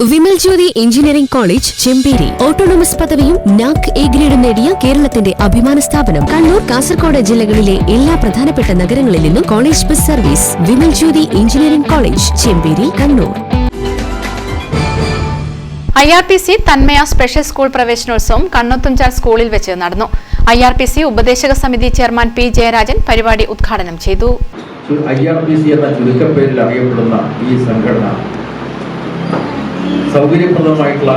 Vimal Jyothi engineering college Chemperi. Autonomous പദവിയും NAAC A ഗ്രേഡും നേടിയ കേരളത്തിന്റെ അഭിമാന സ്ഥാപനം. കണ്ണൂർ കാസർഗോഡ് ജില്ലകളിലെ എല്ലാ പ്രധാനപ്പെട്ട നഗരങ്ങളിൽ നിന്നും college bus service. Vimal Jyothi engineering college Chemperi Kannur. I R P C Thanmaya special school പ്രവേശനോത്സവം കണ്ണത്തുംചാൽ സ്കൂളിൽ വെച്ച് നടന്നു. ഐ ആർ പി സി ഉപദേശക സമിതി ചെയർമാൻ പി ജയരാജൻ പരിപാടി ഉദ്ഘാടനം ചെയ്തു. ഐ ആർ പി സി എന്ന ചുരുക്കപ്പേരിൽ അറിയപ്പെടുന്ന ഈ സംഘടന സൗകര്യപ്രദമായിട്ടുള്ള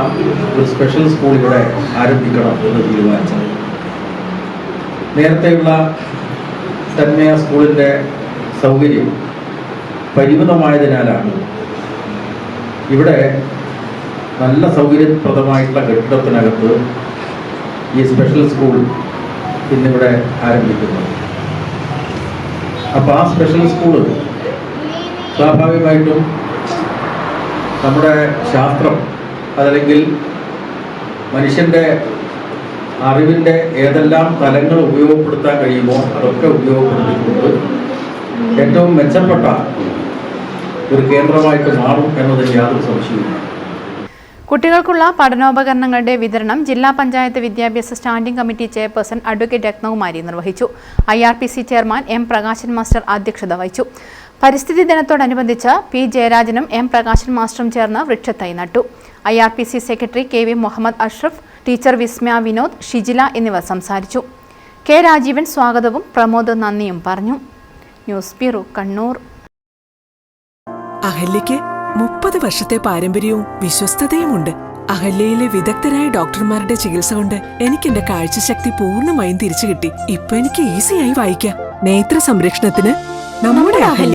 ഒരു സ്പെഷ്യൽ സ്കൂൾ ഇവിടെ ആരംഭിക്കണം എന്ന് തീരുമാനിച്ചത്. നേരത്തെയുള്ള തന്മയ സ്കൂളിന്റെ സൗകര്യം പരിമിതമായതിനാലാണ് ഇവിടെ നല്ല സൗകര്യപ്രദമായിട്ടുള്ള കെട്ടിടത്തിനകത്ത് ഈ സ്പെഷ്യൽ സ്കൂൾ ഇന്നിവിടെ ആരംഭിക്കുന്നത്. അപ്പോൾ ആ സ്പെഷ്യൽ സ്കൂൾ സ്വാഭാവികമായിട്ടും നമ്മുടെ ശാസ്ത്രം അതല്ലെങ്കിൽ മനുഷ്യന്റെ അറിവിന്റെ ഏതെല്ലാം തലങ്ങൾ ഉപയോഗപ്പെടുത്താൻ കഴിയുമോ അതൊക്കെ ഉപയോഗപ്പെടുത്തിക്കൊണ്ട് ഏറ്റവും മെച്ചപ്പെട്ട ഒരു കേന്ദ്രമായിട്ട് മാറും എന്നതിൽ യാതൊരു സംശയവുമില്ല. കുട്ടികൾക്കുള്ള പഠനോപകരണങ്ങളുടെ വിതരണം ജില്ലാ പഞ്ചായത്ത് വിദ്യാഭ്യാസ standing committee chairperson advocate Ratnakumari നിർവഹിച്ചു. I chairman M Prakashan master അധ്യക്ഷത വഹിച്ചു. പരിസ്ഥിതി ദിനത്തോടനുബന്ധിച്ച് പി ജയരാജനും എം പ്രകാശൻ മാസ്റ്ററും ചേർന്ന് വൃക്ഷത്തൈ നട്ടു. I R P C secretary K V Muhammad Ashraf teacher Vismaya Vinod Shijila എന്നിവർ സംസാരിച്ചു. കെ രാജീവൻ സ്വാഗതവും പ്രമോദ് നന്ദിയും പറഞ്ഞു. News bureau Kannur. അഹല്യയ്ക്ക് മുപ്പത് വർഷത്തെ പാരമ്പര്യവും വിശ്വസ്തതയുമുണ്ട്. അഹല്യയിലെ വിദഗ്ധരായ ഡോക്ടർമാരുടെ ചികിത്സ കൊണ്ട് എനിക്ക് എന്റെ കാഴ്ചശക്തി പൂർണമായും തിരിച്ചു കിട്ടി ഇപ്പൊ എനിക്ക് ഈസിയായി വായിക്കാം. നേത്ര സംരക്ഷണത്തിന് നമ്മുടെ അഹല്യ